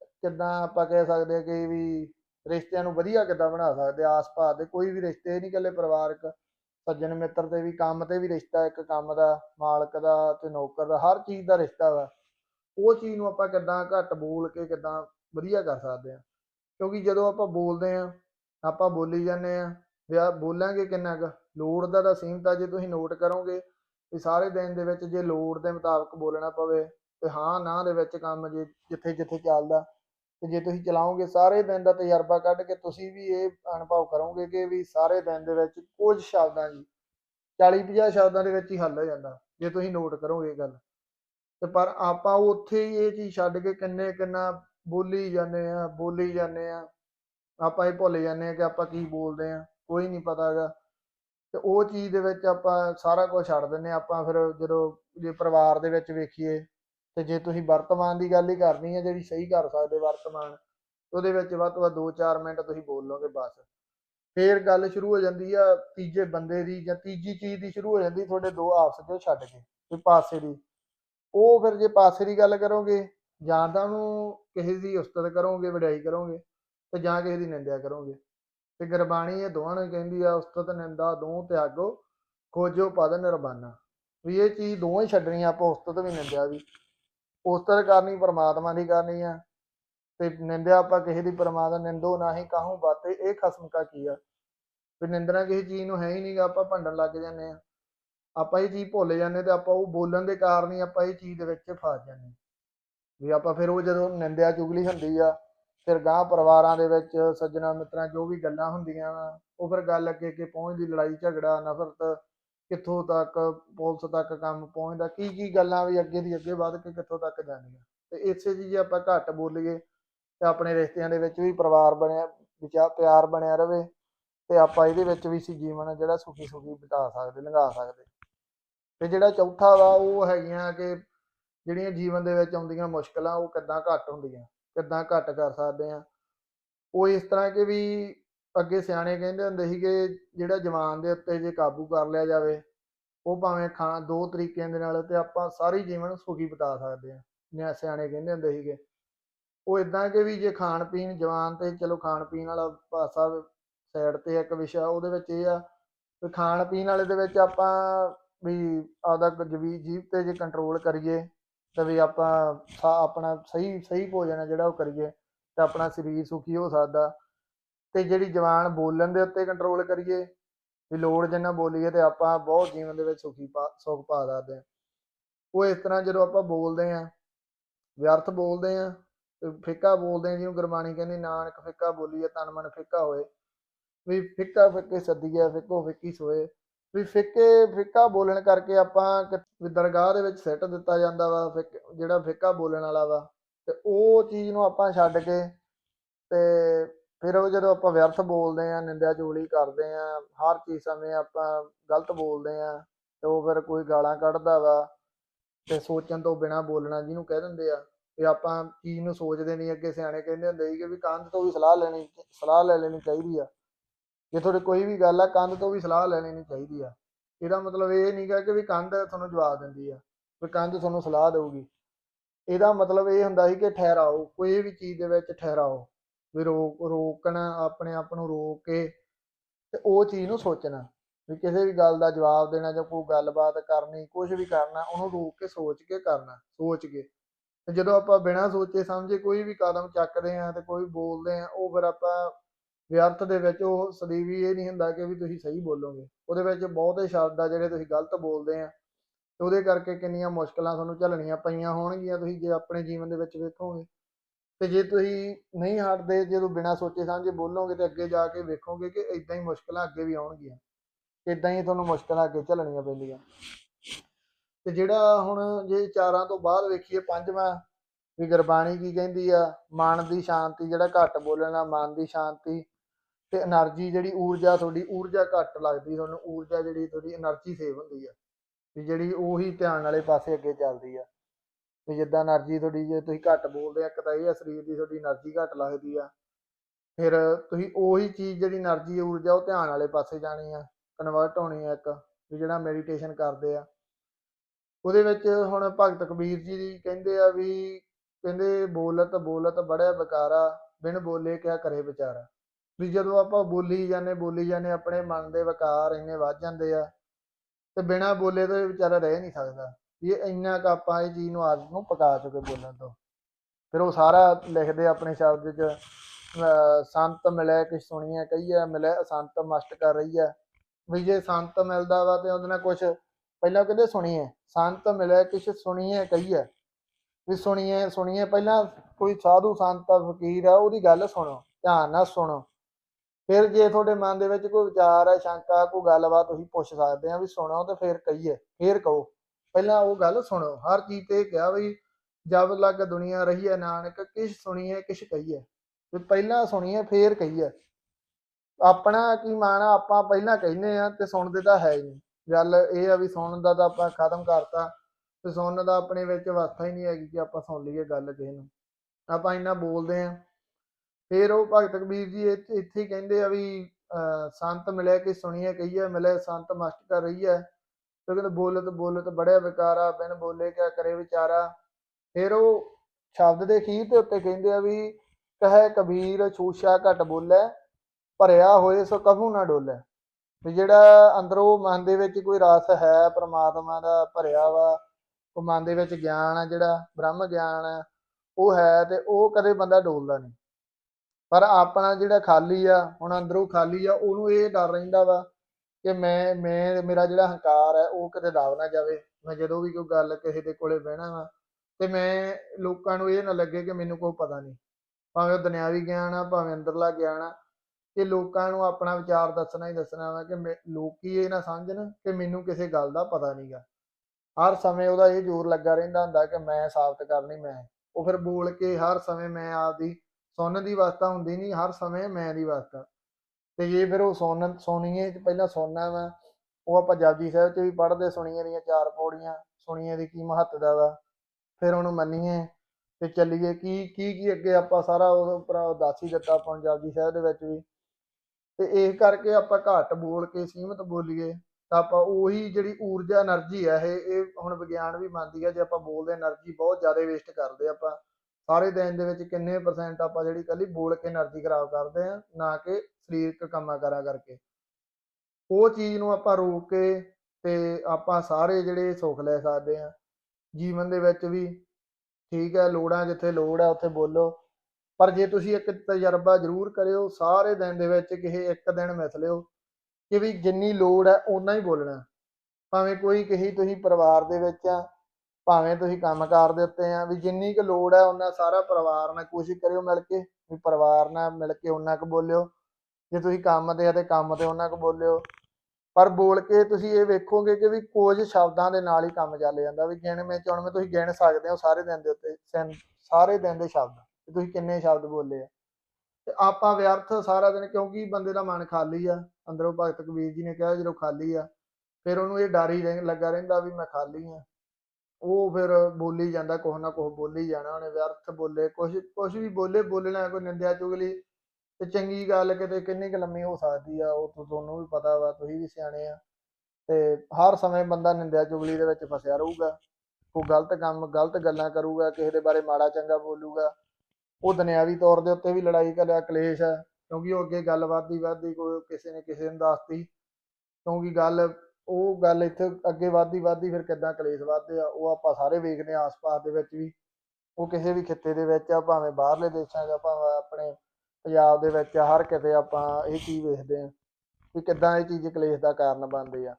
ਕਿੱਦਾਂ ਆਪਾਂ ਕਹਿ ਸਕਦੇ ਹਾਂ ਕਿ ਵੀ ਰਿਸ਼ਤਿਆਂ ਨੂੰ ਵਧੀਆ ਕਿੱਦਾਂ ਬਣਾ ਸਕਦੇ ਆਸ-ਪਾਸ ਦੇ ਕੋਈ ਵੀ ਰਿਸ਼ਤੇ ਨਹੀਂ ਇਕੱਲੇ ਪਰਿਵਾਰਕ, ਸੱਜਣ ਮਿੱਤਰ ਤੇ ਵੀ ਕੰਮ ਤੇ ਵੀ ਰਿਸ਼ਤਾ, ਇੱਕ ਕੰਮ ਦਾ ਮਾਲਕ ਦਾ ਤੇ ਨੌਕਰ ਦਾ, ਹਰ ਚੀਜ਼ ਦਾ ਰਿਸ਼ਤਾ ਵਾ। ਉਹ ਚੀਜ਼ ਨੂੰ ਆਪਾਂ ਕਿੱਦਾਂ ਘੱਟ ਬੋਲ ਕੇ ਕਿੱਦਾਂ ਵਧੀਆ ਕਰ ਸਕਦੇ ਆ। ਕਿਉਂਕਿ ਜਦੋਂ ਆਪਾਂ ਬੋਲਦੇ ਆ, ਆਪਾਂ ਬੋਲੀ ਜਾਂਦੇ ਆ, ਵਿਆਹ, ਬੋਲਾਂਗੇ ਕਿੰਨਾ ਕੁ? ਲੋੜ ਦਾ ਤਾਂ ਸੀਮਤ ਆ ਜੇ ਤੁਸੀਂ ਨੋਟ ਕਰੋਗੇ ਵੀ ਸਾਰੇ ਦਿਨ ਦੇ ਵਿੱਚ ਜੇ ਲੋੜ ਦੇ ਮੁਤਾਬਕ ਬੋਲਣਾ ਪਵੇ, ਤੇ ਹਾਂ ਨਾ ਦੇ ਵਿੱਚ ਕੰਮ ਜੇ ਜਿੱਥੇ ਜਿੱਥੇ ਚੱਲਦਾ, ਤੇ ਜੇ ਤੁਸੀਂ ਚਲਾਓਗੇ ਸਾਰੇ ਦਿਨ ਦਾ ਤਜਰਬਾ ਕੱਢ ਕੇ ਤੁਸੀਂ ਵੀ ਇਹ ਅਨੁਭਵ ਕਰੋਗੇ ਕਿ ਵੀ ਸਾਰੇ ਦਿਨ ਦੇ ਵਿੱਚ ਕੁਝ ਸ਼ਬਦਾਂ ਜੀ 40 50 ਸ਼ਬਦਾਂ ਦੇ ਵਿੱਚ ਹੀ ਹੱਲ ਹੋ ਜਾਂਦਾ, ਜੇ ਤੁਸੀਂ ਨੋਟ ਕਰੋਗੇ ਇਹ ਗੱਲ। ਤੇ ਪਰ ਆਪਾਂ ਉੱਥੇ ਹੀ ਇਹ ਚੀਜ਼ ਛੱਡ ਕੇ ਕਿੰਨੇ ਕਿੰਨਾ ਬੋਲੀ ਜਾਂਦੇ ਆ ਬੋਲੀ ਜਾਂਦੇ ਆ ਆਪਾਂ ਇਹ ਭੁੱਲ ਜਾਂਦੇ ਆ ਕਿ ਆਪਾਂ ਕੀ ਬੋਲਦੇ ਆ ਕੋਈ ਨਹੀਂ ਪਤਾ ਹੈਗਾ। ਤੇ ਉਹ ਚੀਜ਼ ਦੇ ਵਿੱਚ ਆਪਾਂ ਸਾਰਾ ਕੁਝ ਛੱਡ ਦਿੰਦੇ ਆ ਆਪਾਂ ਫਿਰ ਜਦੋਂ ਜੇ ਪਰਿਵਾਰ ਦੇ ਵਿੱਚ ਵੇਖੀਏ ਤੇ ਜੇ ਤੁਸੀਂ ਵਰਤਮਾਨ ਦੀ ਗੱਲ ਹੀ ਕਰਨੀ ਹੈ, ਜਿਹੜੀ ਸਹੀ ਕਰ ਸਕਦੇ ਵਰਤਮਾਨ, ਉਹਦੇ ਵਿੱਚ ਵੱਧ ਤੋਂ ਵੱਧ 2-4 ਮਿੰਟ ਤੁਸੀਂ ਬੋਲੋਗੇ ਬਸ। ਫੇਰ ਗੱਲ ਸ਼ੁਰੂ ਹੋ ਜਾਂਦੀ ਆ ਤੀਜੇ ਬੰਦੇ ਦੀ ਜਾਂ ਤੀਜੀ ਚੀਜ਼ ਦੀ ਸ਼ੁਰੂ ਹੋ ਜਾਂਦੀ ਤੁਹਾਡੇ ਦੋ ਆਪਸ ਦੇ ਛੱਡ ਕੇ, ਕੋਈ ਪਾਸੇ ਦੀ। ਉਹ ਫਿਰ ਜੇ ਪਾਸੇ ਦੀ ਗੱਲ ਕਰੋਗੇ, ਜਾਂ ਤਾਂ ਉਹਨੂੰ ਕਿਸੇ ਦੀ ਉਸਤਤ ਕਰੋਗੇ, ਵਡਿਆਈ ਕਰੋਗੇ ਤੇ ਜਾਂ ਕਿਸੇ ਦੀ ਨਿੰਦਿਆ ਕਰੋਗੇ। ਤੇ ਗੁਰਬਾਣੀ ਇਹ ਦੋਵਾਂ ਨੂੰ ਕਹਿੰਦੀ ਆ, ਉਸਤਤ ਨਿੰਦਾ ਦੋ ਤਿਆਗੋ ਖੋਜੋ ਪਦ ਨਿਰਬਾਨਾ। ਵੀ ਇਹ ਚੀਜ਼ ਦੋਵੇਂ ਹੀ ਛੱਡਣੀ ਆਪਾਂ ਉਸਤਤ ਵੀ ਨਿੰਦਿਆ ਵੀ। ਉਸਤਤ ਕਰਨੀ ਪਰਮਾਤਮਾ ਦੀ ਕਰਨੀ ਆ, ਤੇ ਨਿੰਦਿਆ ਆਪਾਂ ਕਿਸੇ ਦੀ, ਪਰਮਾਤਮਾ ਨਿੰਦੋ ਨਾ ਹੀ ਕਾਹੂ ਬਾਤੇ ਇਹ ਖਸਮ ਕਾ ਕੀ ਆ? ਵੀ ਨਿੰਦਣਾ ਕਿਸੇ ਚੀਜ਼ ਨੂੰ ਹੈ ਹੀ ਨਹੀਂਗਾ ਆਪਾਂ ਭੰਡਣ ਲੱਗ ਜਾਂਦੇ ਆ। ਆਪਾਂ ਇਹ ਚੀਜ਼ ਭੁੱਲ ਜਾਂਦੇ ਤੇ ਆਪਾਂ ਉਹ ਬੋਲਣ ਦੇ ਕਾਰਨ ਹੀ ਆਪਾਂ ਇਹ ਚੀਜ਼ ਦੇ ਵਿੱਚ ਫਸ ਜਾਂਦੇ ਵੀ ਆਪਾਂ ਫਿਰ ਉਹ ਜਦੋਂ ਨਿੰਦਿਆ ਚੁਗਲੀ ਹੁੰਦੀ ਆ ਫਿਰ ਗਾਂ ਪਰਿਵਾਰਾਂ ਦੇ ਵਿੱਚ ਸੱਜਣਾ ਮਿੱਤਰਾਂ ਜੋ ਵੀ ਗੱਲਾਂ ਹੁੰਦੀਆਂ ਵਾ, ਉਹ ਫਿਰ ਗੱਲ ਅੱਗੇ ਅੱਗੇ ਪਹੁੰਚਦੀ, ਲੜਾਈ ਝਗੜਾ, ਨਫ਼ਰਤ, ਕਿੱਥੋਂ ਤੱਕ ਪੁਲਿਸ ਤੱਕ ਕੰਮ ਪਹੁੰਚਦਾ, ਕੀ ਕੀ ਗੱਲਾਂ ਵੀ ਅੱਗੇ ਦੀ ਅੱਗੇ ਵੱਧ ਕੇ ਕਿੱਥੋਂ ਤੱਕ ਜਾਂਦੀਆਂ। ਤੇ ਇਸੇ ਚੀਜ਼ ਜੇ ਆਪਾਂ ਘੱਟ ਬੋਲੀਏ, ਤੇ ਆਪਣੇ ਰਿਸ਼ਤਿਆਂ ਦੇ ਵਿੱਚ ਵੀ ਪਰਿਵਾਰ ਬਣਿਆ ਵਿਚਾਰ ਪਿਆਰ ਬਣਿਆ ਰਵੇ, ਤੇ ਆਪਾਂ ਇਹਦੇ ਵਿੱਚ ਵੀ ਸੀ ਜੀਵਨ ਜਿਹੜਾ ਸੁਖੀ ਸੁਖੀ ਬਿਤਾ ਸਕਦੇ, ਲੰਘਾ ਸਕਦੇ। ਤੇ ਜਿਹੜਾ ਚੌਥਾ ਵਾ, ਉਹ ਹੈਗੀਆਂ ਕਿ ਜਿਹੜੀਆਂ ਜੀਵਨ ਦੇ ਵਿੱਚ ਆਉਂਦੀਆਂ ਮੁਸ਼ਕਲਾਂ, ਉਹ ਕਿੱਦਾਂ ਘੱਟ ਹੁੰਦੀਆਂ। ਕਿੱਦਾਂ ਘੱਟ ਕਰ ਸਕਦੇ ਆ ਉਹ ਇਸ ਤਰ੍ਹਾਂ ਕਿ ਵੀ ਅੱਗੇ ਸਿਆਣੇ ਕਹਿੰਦੇ ਹੁੰਦੇ ਸੀਗੇ ਜਿਹੜਾ ਜਵਾਨ ਦੇ ਉੱਤੇ ਜੇ ਕਾਬੂ ਕਰ ਲਿਆ ਜਾਵੇ, ਉਹ ਭਾਵੇਂ ਖਾਂ, ਦੋ ਤਰੀਕਿਆਂ ਦੇ ਨਾਲ ਤੇ ਆਪਾਂ ਸਾਰੀ ਜੀਵਨ ਸੁਖੀ ਬਿਤਾ ਸਕਦੇ ਆ ਨਿਆ, ਸਿਆਣੇ ਕਹਿੰਦੇ ਹੁੰਦੇ ਸੀਗੇ। ਉਹ ਇਦਾਂ ਕਿ ਵੀ ਜੇ ਖਾਣ ਪੀਣ ਜਵਾਨ ਤੇ ਚਲੋ ਖਾਣ ਪੀਣ ਵਾਲਾ ਪਾਸਾ ਸਾਈਡ ਤੇ ਇੱਕ ਵਿਸ਼ਾ ਉਹਦੇ ਵਿੱਚ ਇਹ ਆ ਵੀ ਖਾਣ ਪੀਣ ਵਾਲੇ ਦੇ ਵਿੱਚ ਆਪਾਂ ਵੀ ਆਪਦਾ ਜਵੀ, ਜੀਭ ਤੇ ਜੇ ਕੰਟਰੋਲ ਕਰੀਏ ਤੇ ਵੀ ਆਪਾਂ ਸਾ- ਆਪਣਾ ਸਹੀ ਸਹੀ ਭੋਜਨ ਹੈ ਜਿਹੜਾ ਉਹ ਕਰੀਏ ਤੇ ਆਪਣਾ ਸਰੀਰ ਸੁਖੀ ਹੋ ਸਕਦਾ। ਤੇ ਜਿਹੜੀ ਜਵਾਨ ਬੋਲਣ ਦੇ ਉੱਤੇ ਕੰਟਰੋਲ ਕਰੀਏ, ਵੀ ਲੋੜ ਜਿੰਨਾ ਬੋਲੀਏ ਤੇ ਆਪਾਂ ਬਹੁਤ ਜੀਵਨ ਦੇ ਵਿੱਚ ਸੁਖੀ ਪਾ, ਸੁਖ ਪਾ ਸਕਦੇ ਹਾਂ। ਉਹ ਇਸ ਤਰ੍ਹਾਂ ਜਦੋਂ ਆਪਾਂ ਬੋਲਦੇ ਹਾਂ, ਵਿਅਰਥ ਬੋਲਦੇ ਹਾਂ, ਤੇ ਫਿੱਕਾ ਬੋਲਦੇ ਹਾਂ, ਜਿਹਨੂੰ ਗੁਰਬਾਣੀ ਕਹਿੰਦੀ ਨਾਨਕ ਫਿੱਕਾ ਬੋਲੀਏ, ਤਨ ਮਨ ਫਿੱਕਾ ਹੋਏ। ਵੀ ਫਿੱਕਾ ਫਿੱਕੇ ਸੱਦੀਏ, ਫਿੱਕੋ ਫਿੱਕੀ ਸੋਏ। ਵੀ ਫਿੱਕੇ, ਫਿੱਕਾ ਬੋਲਣ ਕਰਕੇ ਆਪਾਂ ਕਿ- ਵੀ ਦਰਗਾਹ ਦੇ ਵਿੱਚ ਸਿੱਟ ਦਿੱਤਾ ਜਾਂਦਾ ਵਾ, ਫਿੱਕ- ਜਿਹੜਾ ਫਿੱਕਾ ਬੋਲਣ ਵਾਲਾ ਵਾ, ਤੇ ਉਹ ਚੀਜ਼ ਨੂੰ ਆਪਾਂ ਛੱਡ ਕੇ ਤੇ ਫਿਰ ਉਹ ਜਦੋਂ ਆਪਾਂ ਵਿਅਰਥ ਬੋਲਦੇ ਆ ਨਿੰਦਿਆ ਚੋਲੀ ਕਰਦੇ ਆ ਹਰ ਚੀਜ਼ ਸਮੇਂ ਆਪਾਂ ਗਲਤ ਬੋਲਦੇ ਆ ਤੇ ਉਹ ਫਿਰ ਕੋਈ ਗਾਲਾਂ ਕੱਢਦਾ ਵਾ ਤੇ ਸੋਚਣ ਤੋਂ ਬਿਨਾ ਬੋਲਣਾ ਜਿਹਨੂੰ ਕਹਿ ਦਿੰਦੇ ਆ, ਵੀ ਆਪਾਂ ਚੀਜ਼ ਨੂੰ ਸੋਚਦੇ ਨਹੀਂ, ਅੱਗੇ ਸਿਆਣੇ ਕਹਿੰਦੇ ਹੁੰਦੇ ਸੀ ਕਿ ਵੀ ਕੰਧ ਤੋਂ ਵੀ ਸਲਾਹ ਲੈਣੀ, ਸਲਾਹ ਲੈ ਲੈਣੀ ਚਾਹੀਦੀ ਆ। ਜੇ ਤੁਹਾਡੇ ਕੋਈ ਵੀ ਗੱਲ ਆ, ਕੰਧ ਤੋਂ ਵੀ ਸਲਾਹ ਲੈ ਲੈਣੀ ਚਾਹੀਦੀ ਆ। ਇਹਦਾ ਮਤਲਬ ਇਹ ਨਹੀਂਗਾ ਕਿ ਵੀ ਕੰਧ ਤੁਹਾਨੂੰ ਜਵਾਬ ਦਿੰਦੀ ਆ, ਵੀ ਕੰਧ ਤੁਹਾਨੂੰ ਸਲਾਹ ਦੇਊਗੀ। ਇਹਦਾ ਮਤਲਬ ਇਹ ਹੁੰਦਾ ਸੀ ਕਿ ਠਹਿਰਾਓ, ਕੋਈ ਵੀ ਚੀਜ਼ ਦੇ ਵਿੱਚ ਠਹਿਰਾਓ, ਵੀ ਰੋਕ ਰੋਕਣਾ, ਆਪਣੇ ਆਪ ਨੂੰ ਰੋਕ ਕੇ ਤੇ ਉਹ ਚੀਜ਼ ਨੂੰ ਸੋਚਣਾ, ਵੀ ਕਿਸੇ ਵੀ ਗੱਲ ਦਾ ਜਵਾਬ ਦੇਣਾ ਜਾਂ ਕੋਈ ਗੱਲਬਾਤ ਕਰਨੀ ਕੁਝ ਵੀ ਕਰਨਾ, ਉਹਨੂੰ ਰੋਕ ਕੇ ਸੋਚ ਕੇ ਕਰਨਾ, ਸੋਚ ਕੇ। ਤੇ ਜਦੋਂ ਆਪਾਂ ਬਿਨਾਂ ਸੋਚੇ ਸਮਝੇ ਕੋਈ ਵੀ ਕਦਮ ਚੱਕਦੇ ਆ ਤੇ ਕੋਈ ਬੋਲਦੇ ਆ, ਉਹ ਫਿਰ ਆਪਾਂ ਵਿਅਰਥ ਦੇ ਵਿੱਚ ਉਹ ਸਦੀਵੀ ਇਹ ਨਹੀਂ ਹੁੰਦਾ ਕਿ ਵੀ ਤੁਸੀਂ ਸਹੀ ਬੋਲੋਗੇ। ਉਹਦੇ ਵਿੱਚ ਬਹੁਤੇ ਸ਼ਬਦ ਆ ਜਿਹੜੇ ਤੁਸੀਂ ਗਲਤ ਬੋਲਦੇ ਆ। ਤੇ ਉਹਦੇ ਕਰਕੇ ਕਿੰਨੀਆਂ ਮੁਸ਼ਕਲਾਂ ਤੁਹਾਨੂੰ ਝੱਲਣੀਆਂ ਪਈਆਂ ਹੋਣਗੀਆਂ ਤੁਸੀਂ ਜੇ ਆਪਣੇ ਜੀਵਨ ਦੇ ਵਿੱਚ ਵੇਖੋਗੇ। ਤੇ ਜੇ ਤੁਸੀਂ ਨਹੀਂ ਹਟਦੇ ਜਦੋਂ ਬਿਨਾਂ ਸੋਚੇ ਸਮਝੇ ਬੋਲੋਗੇ ਤੇ ਅੱਗੇ ਜਾ ਕੇ ਵੇਖੋਗੇ ਕਿ ਇਦਾਂ ਹੀ ਮੁਸ਼ਕਲਾਂ ਅੱਗੇ ਵੀ ਆਉਣਗੀਆਂ। ਇਦਾਂ ਹੀ ਤੁਹਾਨੂੰ ਮੁਸ਼ਕਲਾਂ ਅੱਗੇ ਝੱਲਣੀਆਂ ਪੈਂਦੀਆਂ। ਤੇ ਜਿਹੜਾ ਹੁਣ ਜੇ ਚਾਰਾਂ ਤੋਂ ਬਾਅਦ ਵੇਖੀਏ ਪੰਜਵਾਂ, ਵੀ ਗੁਰਬਾਣੀ ਕੀ ਕਹਿੰਦੀ ਆ? ਮਨ ਦੀ ਸ਼ਾਂਤੀ, ਜਿਹੜਾ ਘੱਟ ਬੋਲਣਾ ਮਨ ਦੀ ਸ਼ਾਂਤੀ। ਤੇ એનર્ਜੀ ਜਿਹੜੀ ਊਰਜਾ ਤੁਹਾਡੀ, ਊਰਜਾ ਘੱਟ ਲੱਗਦੀ, ਤੁਹਾਨੂੰ ਊਰਜਾ ਜਿਹੜੀ ਤੁਹਾਡੀ એનર્ਜੀ ਸੇਵ ਹੁੰਦੀ ਆ। ਵੀ ਜਿਹੜੀ ਉਹੀ ਧਿਆਨ ਵਾਲੇ ਪਾਸੇ ਅੱਗੇ ਚੱਲਦੀ ਆ। ਵੀ ਜਿੱਦਾਂ એનર્ਜੀ ਤੁਹਾਡੀ, ਜੇ ਤੁਸੀਂ ਘੱਟ ਬੋਲਦੇ ਆ, ਇੱਕ ਤਾਂ ਇਹ ਆ, ਸਰੀਰ ਦੀ ਤੁਹਾਡੀ એનર્ਜੀ ਘੱਟ ਲੱਗਦੀ ਆ। ਫਿਰ ਤੁਸੀਂ ਉਹੀ ਚੀਜ਼ ਜਿਹੜੀ એનર્ਜੀ ਊਰਜਾ, ਉਹ ਧਿਆਨ ਵਾਲੇ ਪਾਸੇ ਜਾਣੀ ਆ ਕਨਵਰਟ ਹੋਣੀ ਆ ਇੱਕ, ਵੀ ਜਿਹੜਾ ਮੈਡੀਟੇਸ਼ਨ ਕਰਦੇ ਆ। ਉਹਦੇ ਵਿੱਚ ਹੁਣ ਭਗਤ ਕਬੀਰ ਜੀ ਦੀ ਕਹਿੰਦੇ ਆ ਵੀ, ਕਹਿੰਦੇ ਬੋਲਤ ਬੋਲਤ ਬੜਿਆ ਬਕਾਰਾ, ਬਿਨ ਬੋਲੇ ਕਿਆ ਕਰੇ ਵਿਚਾਰਾ। ਵੀ ਜਦੋਂ ਆਪਾਂ ਬੋਲੀ ਜਾਂਦੇ ਬੋਲੀ ਜਾਂਦੇ, ਆਪਣੇ ਮਨ ਦੇ ਵਿਕਾਰ ਇੰਨੇ ਵੱਧ ਜਾਂਦੇ ਆ, ਤੇ ਬਿਨਾਂ ਬੋਲੇ ਤੋਂ ਇਹ ਵਿਚਾਰਾ ਰਹਿ ਨਹੀਂ ਸਕਦਾ, ਵੀ ਇਹ ਇੰਨਾ ਕੁ ਆਪਾਂ ਇਹ ਚੀਜ਼ ਨੂੰ ਆਦਤ ਨੂੰ ਪਕਾ ਚੁੱਕੇ ਬੋਲਣ ਤੋਂ। ਫਿਰ ਉਹ ਸਾਰਾ ਲਿਖਦੇ ਆਪਣੇ ਸ਼ਬਦ 'ਚ ਸੰਤ ਮਿਲੇ ਕਿਛ ਸੁਣੀਏ ਕਹੀਏ ਮਿਲੇ ਸੰਤ ਮਸਤ ਕਰ ਰਹੀ ਹੈ ਵੀ ਜੇ ਸੰਤ ਮਿਲਦਾ ਵਾ ਤੇ ਉਹਦੇ ਨਾਲ ਕੁਛ ਪਹਿਲਾਂ ਕਹਿੰਦੇ ਸੁਣੀਏ ਸੰਤ ਮਿਲੇ ਕਿਛ ਸੁਣੀਏ ਕਹੀਏ ਵੀ ਸੁਣੀਏ ਸੁਣੀਏ ਪਹਿਲਾਂ ਕੋਈ ਸਾਧੂ ਸੰਤ, ਫਕੀਰ ਆ, ਉਹਦੀ ਗੱਲ ਸੁਣੋ, ਧਿਆਨ ਨਾਲ ਸੁਣੋ। ਫਿਰ ਜੇ ਤੁਹਾਡੇ ਮਨ ਦੇ ਵਿੱਚ ਕੋਈ ਵਿਚਾਰ ਹੈ, ਸ਼ੰਕਾ, ਕੋਈ ਗੱਲਬਾਤ, ਤੁਸੀਂ ਪੁੱਛ ਸਕਦੇ ਆ ਵੀ ਸੁਣੋ ਤੇ ਫਿਰ ਕਹੀਏ, ਫਿਰ ਕਹੋ। ਪਹਿਲਾਂ ਉਹ ਗੱਲ ਸੁਣੋ, ਹਰ ਚੀਜ਼ ਤੇ ਇਹ ਕਿਹਾ ਵੀ ਜਬ ਲੱਗ ਦੁਨੀਆ ਰਹੀ ਹੈ ਨਾਨਕ, ਕਿਛ ਸੁਣੀਏ, ਕਿਛ ਕਹੀਏ। ਵੀ ਪਹਿਲਾਂ ਸੁਣੀਏ, ਫਿਰ ਕਹੀਏ। ਆਪਣਾ ਕੀ ਮਾਣਾ ਆਪਾਂ ਪਹਿਲਾਂ ਕਹਿੰਦੇ ਆ ਤੇ ਸੁਣਦੇ ਤਾਂ ਹੈ ਹੀ ਨਹੀਂ। ਗੱਲ ਇਹ ਆ ਵੀ ਸੁਣਨ ਦਾ ਤਾਂ ਆਪਾਂ ਖਤਮ ਕਰਤਾ, ਤੇ ਸੁਣਨ ਦਾ ਆਪਣੇ ਵਿੱਚ ਅਵਸਥਾ ਹੀ ਨਹੀਂ ਹੈਗੀ ਕਿ ਆਪਾਂ ਸੁਣ ਲਈਏ ਗੱਲ ਕਿਸੇ ਨੂੰ। ਆਪਾਂ ਇੰਨਾ ਬੋਲਦੇ ਆ ਫਿਰ ਉਹ ਭਗਤ ਕਬੀਰ ਜੀ ਇੱਥੇ ਇੱਥੇ ਹੀ ਕਹਿੰਦੇ ਆ ਵੀ, ਅਹ, ਸੰਤ ਮਿਲਿਆ ਕਿ ਸੁਣੀਏ, ਕਹੀਏ ਮਿਲੇ ਸੰਤ ਮਸਤ ਕਰ ਰਹੀ ਹੈ ਤੇ ਕਹਿੰਦੇ, ਬੋਲਤ ਬੋਲਤ, ਬੜਿਆ ਵਿਕਾਰਾ, ਬਿਨ ਬੋਲੇ ਕਿਆ ਕਰੇ ਵਿਚਾਰਾ। ਫਿਰ ਉਹ ਸ਼ਬਦ ਦੇ ਅਖੀਰ ਦੇ ਉੱਤੇ ਕਹਿੰਦੇ ਆ ਵੀ, ਕਹੇ ਕਬੀਰ ਛੂਸ਼ਾ ਘਟ ਬੋਲੇ, ਭਰਿਆ ਹੋਏ ਸੋ ਕਹੂ ਨਾ ਡੋਲੇ। ਵੀ ਜਿਹੜਾ ਅੰਦਰੋਂ ਮਨ ਦੇ ਵਿੱਚ ਕੋਈ ਰਸ ਹੈ, ਪ੍ਰਮਾਤਮਾ ਦਾ ਭਰਿਆ ਵਾ, ਉਹ ਮਨ ਦੇ ਵਿੱਚ ਗਿਆਨ ਆ, ਜਿਹੜਾ ਬ੍ਰਹਮ ਗਿਆਨ ਆ, ਉਹ ਹੈ ਤੇ ਉਹ ਕਦੇ ਬੰਦਾ ਡੋਲਦਾ ਨਹੀਂ। ਪਰ ਆਪਣਾ ਜਿਹੜਾ ਖਾਲੀ ਆ, ਹੁਣ ਅੰਦਰੋਂ ਖਾਲੀ ਆ, ਉਹਨੂੰ ਇਹ ਡਰ ਰਹਿੰਦਾ ਵਾ ਕਿ ਮੈਂ ਮੈਂ ਮੇਰਾ ਜਿਹੜਾ ਹੰਕਾਰ ਹੈ, ਉਹ ਕਿਤੇ ਦਬ ਨਾ ਜਾਵੇ। ਮੈਂ ਜਦੋਂ ਵੀ ਕੋਈ ਗੱਲ ਕਿਸੇ ਦੇ ਕੋਲੇ ਬਹਿਣਾ ਵਾ ਤੇ ਮੈਂ ਲੋਕਾਂ ਨੂੰ ਇਹ ਨਾ ਲੱਗੇ ਕਿ ਮੈਨੂੰ ਕੋਈ ਪਤਾ ਨਹੀਂ। ਭਾਵੇਂ ਉਹ ਦੁਨਿਆਵੀ ਗਿਆਨ ਆ, ਭਾਵੇਂ ਅੰਦਰਲਾ ਗਿਆਨ ਆ, ਕਿ ਲੋਕਾਂ ਨੂੰ ਆਪਣਾ ਵਿਚਾਰ ਦੱਸਣਾ ਹੀ ਦੱਸਣਾ ਵਾ ਕਿ ਮੈਂ- ਲੋਕੀ ਇਹ ਨਾ ਸਮਝਣ ਕਿ ਮੈਨੂੰ ਕਿਸੇ ਗੱਲ ਦਾ ਪਤਾ ਨਹੀਂਗਾ ਹਰ ਸਮੇਂ ਉਹਦਾ ਇਹ ਜ਼ੋਰ ਲੱਗਾ ਰਹਿੰਦਾ ਹੁੰਦਾ ਕਿ ਮੈਂ ਸਾਬਤ ਕਰਨੀ ਮੈਂ। ਉਹ ਫਿਰ ਬੋਲ ਕੇ ਹਰ ਸਮੇਂ ਮੈਂ ਆਪਦੀ ਸੁਣ ਦੀ ਵਸਤਾ ਹੁੰਦੀ ਨਹੀਂ ਹਰ ਸਮੇਂ ਮੈਂ ਦੀ ਵਸਤਾ ਤੇ ਜੇ ਫਿਰ ਉਹ ਸੋਨ ਸੋਨੀਏ ਚ ਪਹਿਲਾਂ ਸੋਨਾ ਵਾ, ਉਹ ਆਪਾਂ ਜਪਜੀ ਸਾਹਿਬ ਚ ਵੀ ਪੜ੍ਹਦੇ, ਸੁਣੀਏ ਦੀਆਂ ਚਾਰ ਪੌੜੀਆਂ, ਸੁਣੀਏ ਦੀ ਕੀ ਮਹੱਤਤਾ ਵਾ, ਫਿਰ ਉਹਨੂੰ ਮੰਨੀਏ ਤੇ ਚੱਲੀਏ। ਕੀ ਕੀ ਕੀ ਅੱਗੇ ਆਪਾਂ ਸਾਰਾ ਉਹ ਉੱਪਰ ਦੱਸ ਹੀ ਦਿੱਤਾ ਆਪਾਂ ਜਪਜੀ ਸਾਹਿਬ ਦੇ ਵਿੱਚ ਵੀ। ਤੇ ਇਹ ਕਰਕੇ ਆਪਾਂ ਘੱਟ ਬੋਲ ਕੇ ਸੀਮਤ ਬੋਲੀਏ, ਤਾਂ ਆਪਾਂ ਉਹੀ ਜਿਹੜੀ ਊਰਜਾ એનર્ਜੀ ਹੈ ਇਹ ਇਹ ਹੁਣ ਵਿਗਿਆਨ ਵੀ ਮੰਨਦੀ ਹੈ ਜੇ ਆਪਾਂ ਬੋਲਦੇ એનર્ਜੀ ਬਹੁਤ ਜ਼ਿਆਦਾ ਵੇਸਟ ਕਰਦੇ ਆਪਾਂ। ਸਾਰੇ ਦਿਨ ਦੇ ਵਿੱਚ ਕਿੰਨੇ ਪਰਸੈਂਟ ਆਪਾਂ ਜਿਹੜੀ ਇਕੱਲੀ ਬੋਲ ਕੇ એનર્ਜੀ ਖਰਾਬ ਕਰਦੇ ਹਾਂ, ਨਾ ਕਿ ਸਰੀਰਕ ਕੰਮਾਂ ਕਰਾ ਕਰਕੇ। ਉਹ ਚੀਜ਼ ਨੂੰ ਆਪਾਂ ਰੋਕ ਕੇ ਤੇ ਆਪਾਂ ਸਾਰੇ ਜਿਹੜੇ ਸੁੱਖ ਲੈ ਸਕਦੇ ਹਾਂ। ਜੀਵਨ ਦੇ ਵਿੱਚ ਵੀ ਠੀਕ ਹੈ, ਲੋੜਾਂ ਜਿੱਥੇ ਲੋੜ ਹੈ ਉੱਥੇ ਬੋਲੋ। ਪਰ ਜੇ ਤੁਸੀਂ ਇੱਕ ਤਜਰਬਾ ਜ਼ਰੂਰ ਕਰਿਓ, ਸਾਰੇ ਦਿਨ ਦੇ ਵਿੱਚ ਕਿਸੇ ਇੱਕ ਦਿਨ ਮਿਸ ਲਿਓ ਕਿ ਵੀ ਜਿੰਨੀ ਲੋੜ ਹੈ ਓਨਾ ਹੀ ਬੋਲਣਾ। ਭਾਵੇਂ ਕੋਈ ਕਹੀ ਤੁਸੀਂ ਪਰਿਵਾਰ ਦੇ ਵਿੱਚ ਆ ਭਾਵੇਂ ਤੁਸੀਂ ਕੰਮਕਾਰ ਦੇ ਉੱਤੇ ਆ, ਵੀ ਜਿੰਨੀ ਕੁ ਲੋੜ ਹੈ ਉਹਨਾਂ ਸਾਰਾ ਪਰਿਵਾਰ ਨਾਲ ਕੋਸ਼ਿਸ਼ ਕਰਿਓ ਮਿਲ ਕੇ, ਵੀ ਪਰਿਵਾਰ ਨਾਲ ਮਿਲ ਕੇ ਉਹਨਾਂ ਕੁ ਬੋਲਿਓ। ਜੇ ਤੁਸੀਂ ਕੰਮ ਤੇ ਆ ਤੇ ਕੰਮ ਤੇ ਉਹਨਾਂ ਕੁ ਬੋਲਿਓ। ਪਰ ਬੋਲ ਕੇ ਤੁਸੀਂ ਇਹ ਵੇਖੋਗੇ ਕਿ ਵੀ ਕੁਝ ਸ਼ਬਦਾਂ ਦੇ ਨਾਲ ਹੀ ਕੰਮ ਚੱਲ ਜਾਂਦਾ, ਵੀ ਗਿਣਵੇਂ ਚੁਣਵੇਂ ਤੁਸੀਂ ਗਿਣ ਸਕਦੇ ਹੋ ਸਾਰੇ ਦਿਨ ਦੇ ਉੱਤੇ, ਸੈਨ- ਸਾਰੇ ਦਿਨ ਦੇ ਸ਼ਬਦ ਕਿ ਤੁਸੀਂ ਕਿੰਨੇ ਸ਼ਬਦ ਬੋਲੇ ਆ। ਤੇ ਆਪਾਂ ਵਿਅਰਥ ਸਾਰਾ ਦਿਨ ਕਿਉਂਕਿ ਬੰਦੇ ਦਾ ਮਨ ਖਾਲੀ ਆ, ਅੰਦਰੋਂ ਭਗਤ ਕਬੀਰ ਜੀ ਨੇ ਕਿਹਾ ਜਦੋਂ ਖਾਲੀ ਆ, ਫਿਰ ਉਹਨੂੰ ਇਹ ਡਰ ਹੀ ਰਹਿ- ਲੱਗਾ ਰਹਿੰਦਾ ਵੀ ਮੈਂ ਖਾਲੀ ਆ। ਉਹ ਫਿਰ ਬੋਲੀ ਜਾਂਦਾ, ਕੁਛ ਨਾ ਕੁਛ ਬੋਲੀ ਜਾਣਾ ਉਹਨੇ, ਵਿਅਰਥ ਬੋਲੇ, ਕੁਛ ਕੁਛ ਵੀ ਬੋਲੇ ਬੋਲਣਾ ਕੋਈ ਨਿੰਦਿਆ ਚੁਗਲੀ ਤੇ ਚੰਗੀ ਗੱਲ ਕਿਤੇ ਕਿੰਨੀ ਕੁ ਲੰਮੀ ਹੋ ਸਕਦੀ ਆ, ਉਹ ਤਾਂ ਤੁਹਾਨੂੰ ਵੀ ਪਤਾ ਵਾ, ਤੁਸੀਂ ਵੀ ਸਿਆਣੇ ਆ ਤੇ ਹਰ ਸਮੇਂ ਬੰਦਾ ਨਿੰਦਿਆ ਚੁਗਲੀ ਦੇ ਵਿੱਚ ਫਸਿਆ ਰਹੂਗਾ, ਕੋਈ ਗਲਤ ਕੰਮ, ਗਲਤ ਗੱਲਾਂ ਕਰੂਗਾ, ਕਿਸੇ ਦੇ ਬਾਰੇ ਮਾੜਾ ਚੰਗਾ ਬੋਲੂਗਾ, ਉਹ ਦੁਨਿਆਵੀ ਤੌਰ ਦੇ ਉੱਤੇ ਵੀ ਲੜਾਈ ਕਰਿਆ ਕਲੇਸ਼ ਹੈ ਕਿਉਂਕਿ ਉਹ ਅੱਗੇ ਗੱਲ ਵੱਧਦੀ ਵੱਧਦੀ, ਕੋਈ ਕਿਸੇ ਨੇ ਕਿਸੇ ਨੂੰ ਦੱਸਤੀ ਕਿਉਂਕਿ ਗੱਲ ਉਹ ਗੱਲ ਇੱਥੇ ਅੱਗੇ ਵੱਧਦੀ ਵੱਧਦੀ ਫਿਰ ਕਿੱਦਾਂ ਕਲੇਸ਼ ਵੱਧਦੇ ਆ, ਉਹ ਆਪਾਂ ਸਾਰੇ ਵੇਖਦੇ ਆ ਆਸ-ਪਾਸ ਦੇ ਵਿੱਚ ਵੀ। ਉਹ ਕਿਸੇ ਵੀ ਖਿੱਤੇ ਦੇ ਵਿੱਚ ਆ, ਭਾਵੇਂ ਬਾਹਰਲੇ ਦੇਸ਼ਾਂ 'ਚ ਆ, ਭਾਵੇਂ ਆਪਣੇ ਪੰਜਾਬ ਦੇ ਵਿੱਚ ਹਰ ਕਿਤੇ ਆਪਾਂ ਇਹ ਚੀਜ਼ ਵੇਖਦੇ ਆ ਕਿ ਕਿੱਦਾਂ ਇਹ ਚੀਜ਼ ਕਲੇਸ਼ ਦਾ ਕਾਰਨ ਬਣਦੇ ਆ।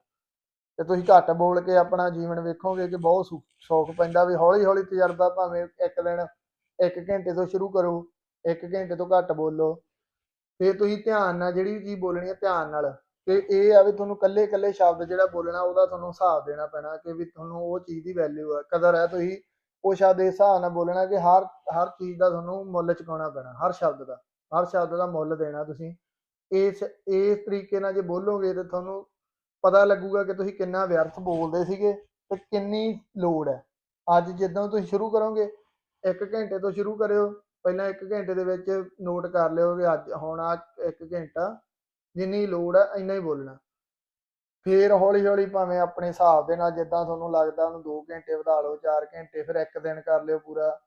ਤੇ ਤੁਸੀਂ ਘੱਟ ਬੋਲ ਕੇ ਆਪਣਾ ਜੀਵਨ ਵੇਖੋਗੇ ਕਿ ਬਹੁਤ ਸੁ- ਸੌਖ ਪੈਂਦਾ ਵੀ ਹੌਲੀ ਹੌਲੀ ਤਜਰਬਾ ਭਾਵੇਂ ਇੱਕ ਦਿਨ ਇੱਕ ਘੰਟੇ ਤੋਂ ਸ਼ੁਰੂ ਕਰੋ, ਇੱਕ ਘੰਟੇ ਤੋਂ ਘੱਟ ਬੋਲੋ। ਫਿਰ ਤੁਸੀਂ ਧਿਆਨ ਨਾਲ ਜਿਹੜੀ ਵੀ ਚੀਜ਼ ਬੋਲਣੀ ਹੈ ਧਿਆਨ ਨਾਲ ਕਿ ਇਹ ਆ ਵੀ ਤੁਹਾਨੂੰ ਕੱਲੇ ਕੱਲੇ ਸ਼ਬਦ ਜਿਹੜਾ ਬੋਲਣਾ ਉਹਦਾ ਤੁਹਾਨੂੰ ਹਿਸਾਬ ਦੇਣਾ ਪੈਣਾ ਕਿ ਵੀ ਤੁਹਾਨੂੰ ਉਹ ਚੀਜ਼ ਦੀ ਵੈਲਿਊ ਹੈ ਕਦਰ ਹੈ ਤੁਸੀਂ ਉਹ ਸ਼ਬਦ ਦੇ ਹਿਸਾਬ ਨਾਲ ਬੋਲਣਾ ਕਿ ਹਰ ਹਰ ਚੀਜ਼ ਦਾ ਤੁਹਾਨੂੰ ਮੁੱਲ ਚੁਕਾਉਣਾ ਪੈਣਾ, ਹਰ ਸ਼ਬਦ ਦਾ, ਹਰ ਸ਼ਬਦ ਦਾ ਮੁੱਲ ਦੇਣਾ ਤੁਸੀਂ। ਇਸ ਇਸ ਤਰੀਕੇ ਨਾਲ ਜੇ ਬੋਲੋਗੇ ਤੇ ਤੁਹਾਨੂੰ ਪਤਾ ਲੱਗੂਗਾ ਕਿ ਤੁਸੀਂ ਕਿੰਨਾ ਵਿਅਰਥ ਬੋਲਦੇ ਸੀਗੇ ਤੇ ਕਿੰਨੀ ਲੋੜ ਹੈ। ਅੱਜ ਜਿੱਦਾਂ ਤੁਸੀਂ ਸ਼ੁਰੂ ਕਰੋਗੇ, ਇੱਕ ਘੰਟੇ ਤੋਂ ਸ਼ੁਰੂ ਕਰਿਓ, ਪਹਿਲਾਂ ਇੱਕ ਘੰਟੇ ਦੇ ਵਿੱਚ ਨੋਟ ਕਰ ਲਿਓ ਕਿ ਅੱਜ, ਹੁਣ ਆ ਇੱਕ ਘੰਟਾ ਜਿੰਨੀ ਲੋੜ ਹੈ ਇੰਨਾ ਹੀ ਬੋਲਣਾ। ਫੇਰ ਹੌਲੀ ਹੌਲੀ ਭਾਵੇਂ ਆਪਣੇ ਹਿਸਾਬ ਦੇ ਨਾਲ ਜਿੱਦਾਂ ਤੁਹਾਨੂੰ ਲੱਗਦਾ ਉਹਨੂੰ 2 ਘੰਟੇ ਵਧਾ ਲਓ 4 ਘੰਟੇ, ਫਿਰ ਇੱਕ ਦਿਨ ਕਰ ਲਿਓ ਪੂਰਾ।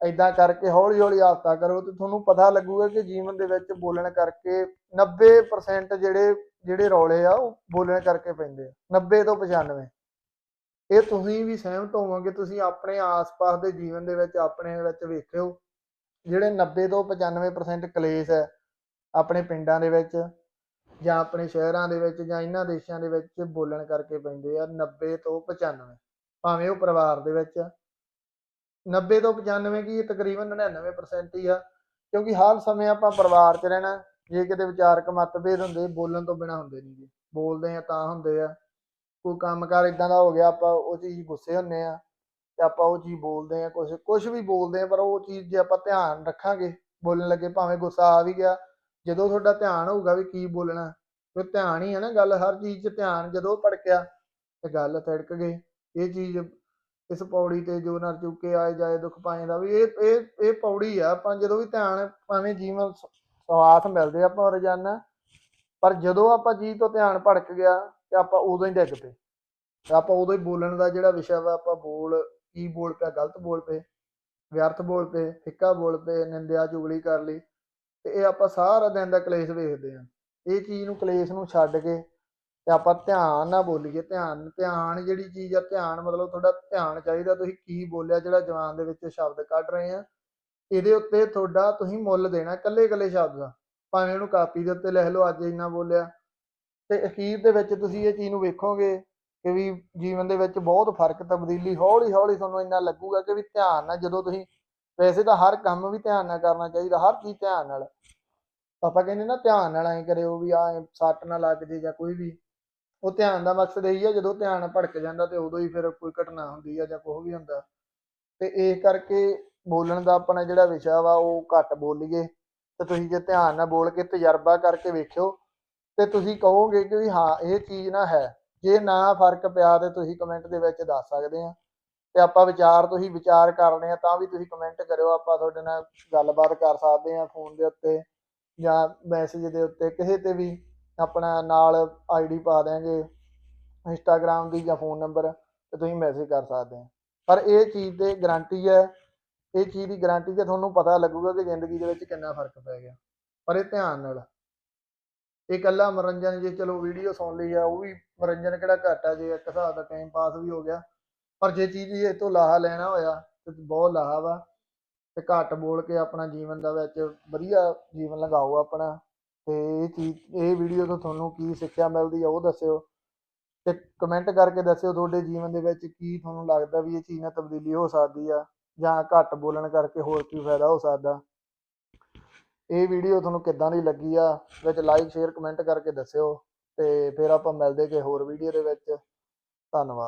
ਐਦਾਂ ਕਰਕੇ ਹੌਲੀ ਹੌਲੀ ਆਦਤਾਂ ਕਰੋ ਤੇ ਤੁਹਾਨੂੰ ਪਤਾ ਲੱਗੂਗਾ ਕਿ ਜੀਵਨ ਦੇ ਵਿੱਚ ਬੋਲਣ ਕਰਕੇ 90% ਜਿਹੜੇ ਜਿਹੜੇ ਰੌਲੇ ਆ, ਉਹ ਬੋਲਣ ਕਰਕੇ ਪੈਂਦੇ ਆ। 90 ਤੋਂ 95 ਇਹ ਤੁਸੀਂ ਵੀ ਸਹਿਮਤ ਹੋਵੋਗੇ, ਤੁਸੀਂ ਆਪਣੇ ਆਸ-ਪਾਸ ਦੇ ਜੀਵਨ ਦੇ ਵਿੱਚ, ਆਪਣੇ ਵਿੱਚ ਵੇਖਿਓ। ਜਿਹੜੇ 90 ਤੋਂ 95% ਕਲੇਸ਼ ਹੈ, ਆਪਣੇ ਪਿੰਡਾਂ ਦੇ ਵਿੱਚ ਜਾਂ ਆਪਣੇ ਸ਼ਹਿਰਾਂ ਦੇ ਵਿੱਚ ਜਾਂ ਇਹਨਾਂ ਦੇਸ਼ਾਂ ਦੇ ਵਿੱਚ ਬੋਲਣ ਕਰਕੇ ਪੈਂਦੇ ਆ 90 ਤੋਂ 95 ਭਾਵੇਂ ਉਹ ਪਰਿਵਾਰ ਦੇ ਵਿੱਚ ਆ। 90 ਤੋਂ 95 ਕੀ ਤਕਰੀਬਨ 99% ਹੀ ਆ, ਕਿਉਂਕਿ ਹਰ ਸਮੇਂ ਆਪਾਂ ਪਰਿਵਾਰ 'ਚ ਰਹਿਣਾ, ਜੇ ਕਿਤੇ ਵਿਚਾਰਕ ਮਤਭੇਦ ਹੁੰਦੇ, ਬੋਲਣ ਤੋਂ ਬਿਨਾ ਹੁੰਦੇ ਨਹੀਂ ਜੀ ਬੋਲਦੇ ਆ ਤਾਂ ਹੁੰਦੇ ਆ ਕੋਈ ਕੰਮਕਾਰ ਇਦਾਂ ਦਾ ਹੋ ਗਿਆ, ਆਪਾਂ ਉਹ ਚੀਜ਼ ਗੁੱਸੇ ਹੁੰਨੇ ਆ, ਤੇ ਆਪਾਂ ਉਹ ਚੀਜ਼ ਬੋਲਦੇ ਆ ਕੁਝ ਕੁਝ ਵੀ ਬੋਲਦੇ ਆ, ਪਰ ਉਹ ਚੀਜ਼ ਜੇ ਆਪਾਂ ਧਿਆਨ ਰੱਖਾਂਗੇ, ਬੋਲਣ ਲੱਗੇ, ਭਾਵੇਂ ਗੁੱਸਾ ਆ ਵੀ ਗਿਆ ਜਦੋਂ ਤੁਹਾਡਾ ਧਿਆਨ ਹੋਊਗਾ ਵੀ ਕੀ ਬੋਲਣਾ, ਫਿਰ ਧਿਆਨ ਹੀ ਹੈ ਨਾ ਗੱਲ, ਹਰ ਚੀਜ਼ 'ਚ ਧਿਆਨ ਜਦੋਂ ਭੜਕਿਆ ਤੇ ਗੱਲ ਤਿੜਕ ਗਈ। ਇਹ ਚੀਜ਼ ਇਸ ਪੌੜੀ ਤੇ ਜੋ ਨਰ ਚੁੱਕੇ, ਆਏ ਜਾਏ ਦੁੱਖ ਪਾਏ ਦਾ ਵੀ ਇਹ ਇਹ ਇਹ ਪੌੜੀ ਆ। ਆਪਾਂ ਜਦੋਂ ਵੀ ਧਿਆਨ ਭਾਵੇਂ ਜੀਵਨ ਸਵਾਸ ਮਿਲਦੇ ਆਪਾਂ ਰੋਜ਼ਾਨਾ, ਪਰ ਜਦੋਂ ਆਪਾਂ ਜੀ ਤੋਂ ਧਿਆਨ ਭੜਕ ਗਿਆ ਤੇ ਆਪਾਂ ਉਦੋਂ ਹੀ ਡਿੱਗ ਪਏ। ਤੇ ਆਪਾਂ ਉਦੋਂ ਹੀ ਬੋਲਣ ਦਾ ਜਿਹੜਾ ਵਿਸ਼ਾ ਵਾ, ਆਪਾਂ ਬੋਲ, ਕੀ ਬੋਲ ਪਿਆ, ਗਲਤ ਬੋਲ ਪਏ, ਵਿਅਰਥ ਬੋਲ ਪਏ, ਫਿੱਕਾ ਬੋਲ ਪਏ, ਨਿੰਦਿਆ ਚੁਗਲੀ ਕਰ ਲਈ। ਤੇ ਇਹ ਆਪਾਂ ਸਾਰਾ ਦਿਨ ਦਾ ਕਲੇਸ਼ ਵੇਖਦੇ ਆ ਇਹ ਚੀਜ਼ ਨੂੰ ਕਲੇਸ਼ ਨੂੰ ਛੱਡ ਕੇ ਤੇ ਆਪਾਂ ਧਿਆਨ ਨਾਲ ਬੋਲੀਏ। ਧਿਆਨ ਧਿਆਨ ਜਿਹੜੀ ਚੀਜ਼ ਆ, ਧਿਆਨ ਮਤਲਬ ਤੁਹਾਡਾ ਧਿਆਨ ਚਾਹੀਦਾ। ਤੁਸੀਂ ਕੀ ਬੋਲਿਆ, ਜਿਹੜਾ ਜਵਾਨ ਦੇ ਵਿੱਚ ਸ਼ਬਦ ਕੱਢ ਰਹੇ ਆ ਇਹਦੇ ਉੱਤੇ ਤੁਹਾਡਾ ਤੁਸੀਂ ਮੁੱਲ ਦੇਣਾ ਇਕੱਲੇ ਇਕੱਲੇ ਸ਼ਬਦ ਦਾ। ਭਾਵੇਂ ਉਹਨੂੰ ਕਾਪੀ ਦੇ ਉੱਤੇ ਲਿਖ ਲਓ, ਅੱਜ ਇੰਨਾ ਬੋਲਿਆ। ਤੇ ਅਖੀਰ ਦੇ ਵਿੱਚ ਤੁਸੀਂ ਇਹ ਚੀਜ਼ ਨੂੰ ਵੇਖੋਗੇ ਕਿ ਵੀ ਜੀਵਨ ਦੇ ਵਿੱਚ ਬਹੁਤ ਫ਼ਰਕ, ਤਬਦੀਲੀ ਹੌਲੀ ਹੌਲੀ ਤੁਹਾਨੂੰ ਇੰਨਾ ਲੱਗੂਗਾ ਕਿ ਵੀ ਧਿਆਨ ਨਾਲ ਜਦੋਂ ਤੁਸੀਂ ਵੈਸੇ ਤਾਂ ਹਰ ਕੰਮ ਵੀ ਧਿਆਨ ਨਾਲ ਕਰਨਾ ਚਾਹੀਦਾ, ਹਰ ਚੀਜ਼ ਧਿਆਨ ਨਾਲ। ਆਪਾਂ ਕਹਿੰਦੇ ਨਾ ਧਿਆਨ ਨਾਲ ਐਂ ਕਰਿਓ ਵੀ ਆ ਸੱਟ ਨਾ ਲੱਗ ਜੇ ਜਾਂ ਕੋਈ ਵੀ। ਉਹ ਧਿਆਨ ਦਾ ਮਕਸਦ ਇਹੀ ਹੈ ਜਦੋਂ ਧਿਆਨ ਭੜਕ ਜਾਂਦਾ ਤੇ ਉਦੋਂ ਹੀ ਫਿਰ ਕੋਈ ਘਟਨਾ ਹੁੰਦੀ ਆ ਜਾਂ ਕੁਛ ਵੀ ਹੁੰਦਾ। ਤੇ ਇਸ ਕਰਕੇ ਬੋਲਣ ਦਾ ਆਪਣਾ ਜਿਹੜਾ ਵਿਸ਼ਾ ਵਾ ਉਹ ਘੱਟ ਬੋਲੀਏ। ਤੇ ਤੁਸੀਂ ਜੇ ਧਿਆਨ ਨਾਲ ਬੋਲ ਕੇ ਤਜਰਬਾ ਕਰਕੇ ਵੇਖਿਓ, ਤੇ ਤੁਸੀਂ ਕਹੋਗੇ ਕਿ ਵੀ ਹਾਂ, ਇਹ ਚੀਜ਼ ਨਾ ਹੈ। ਜੇ ਨਾ ਫ਼ਰਕ ਪਿਆ ਤੇ ਤੁਸੀਂ ਕਮੈਂਟ ਦੇ ਵਿੱਚ ਦੱਸ ਸਕਦੇ ਆ। ਤੇ ਆਪਾਂ ਵਿਚਾਰ ਤੁਸੀਂ ਵਿਚਾਰ ਕਰਨੇ ਆ, ਤਾਂ ਵੀ ਤੁਸੀਂ ਕਮੈਂਟ ਕਰਿਓ, ਆਪਾਂ ਤੁਹਾਡੇ ਨਾਲ ਗੱਲਬਾਤ ਕਰ ਸਕਦੇ ਆ ਫੋਨ ਦੇ ਉੱਤੇ ਜਾਂ ਮੈਸੇਜ ਦੇ ਉੱਤੇ, ਕਿਸੇ ਤੇ ਵੀ ਆਪਣਾ ਨਾਲ ਆਈਡੀ ਪਾ ਦਿਆਂਗੇ ਇੰਸਟਾਗ੍ਰam ਦੀ ਜਾਂ ਫੋਨ ਨੰਬਰ ਤੇ ਤੁਸੀਂ ਮੈਸੇਜ ਕਰ ਸਕਦੇ ਆ। ਪਰ ਇਹ ਚੀਜ਼ ਤੇ ਗਾਰੰਟੀ ਹੈ, ਇਹ ਚੀਜ਼ ਦੀ ਗਾਰੰਟੀ ਤੇ ਤੁਹਾਨੂੰ ਪਤਾ ਲੱਗੂਗਾ ਕਿ ਜ਼ਿੰਦਗੀ ਦੇ ਵਿੱਚ ਕਿੰਨਾ ਫ਼ਰਕ ਪੈ ਗਿਆ। ਪਰ ਇਹ ਧਿਆਨ ਨਾਲ, ਇਹ ਇਕੱਲਾ ਮਨੋਰੰਜਨ ਜੇ ਚਲੋ ਵੀਡੀਓ ਸੁਣ ਲਈ ਆ, ਉਹ ਵੀ ਮਨੋਰੰਜਨ ਕਿਹੜਾ ਘੱਟ ਆ, ਜੇ ਇੱਕ ਹਿਸਾਬ ਦਾ ਟਾਈਮ ਪਾਸ ਵੀ ਹੋ ਗਿਆ ਪਰ ਜੇ ਚੀਜ਼ ਇਹ ਤੋਂ ਲਾਹਾ ਲੈਣਾ ਹੋਇਆ ਤੇ ਬਹੁਤ ਲਾਹਾ ਵਾ ਤੇ ਘੱਟ ਬੋਲ ਕੇ ਆਪਣਾ ਜੀਵਨ ਦਾ ਵਿੱਚ ਵਧੀਆ ਜੀਵਨ ਲੰਘਾਓ ਆਪਣਾ ਤੇ ਇਹ ਚੀਜ਼, ਇਹ ਵੀਡੀਓ ਤੋਂ ਤੁਹਾਨੂੰ ਕੀ ਸਿੱਖਿਆ ਮਿਲਦੀ ਆ ਉਹ ਦੱਸਿਓ ਤੇ ਕਮੈਂਟ ਕਰਕੇ ਦੱਸਿਓ ਤੁਹਾਡੇ ਜੀਵਨ ਦੇ ਵਿੱਚ ਕੀ ਤੁਹਾਨੂੰ ਲੱਗਦਾ ਵੀ ਇਹ ਚੀਜ਼ ਨਾਲ ਤਬਦੀਲੀ ਹੋ ਸਕਦੀ ਆ ਜਾਂ ਘੱਟ ਬੋਲਣ ਕਰਕੇ ਹੋਰ ਕੀ ਫਾਇਦਾ ਹੋ ਸਕਦਾ। ਇਹ ਵੀਡੀਓ ਤੁਹਾਨੂੰ ਕਿੱਦਾਂ ਦੀ ਲੱਗੀ ਆ, ਵਿੱਚ ਲਾਈਕ ਸ਼ੇਅਰ ਕਮੈਂਟ ਕਰਕੇ ਦੱਸਿਓ ਤੇ ਫਿਰ ਆਪਾਂ ਮਿਲਦੇ ਕਿ ਹੋਰ ਵੀਡੀਓ ਦੇ ਵਿੱਚ। ਧੰਨਵਾਦ।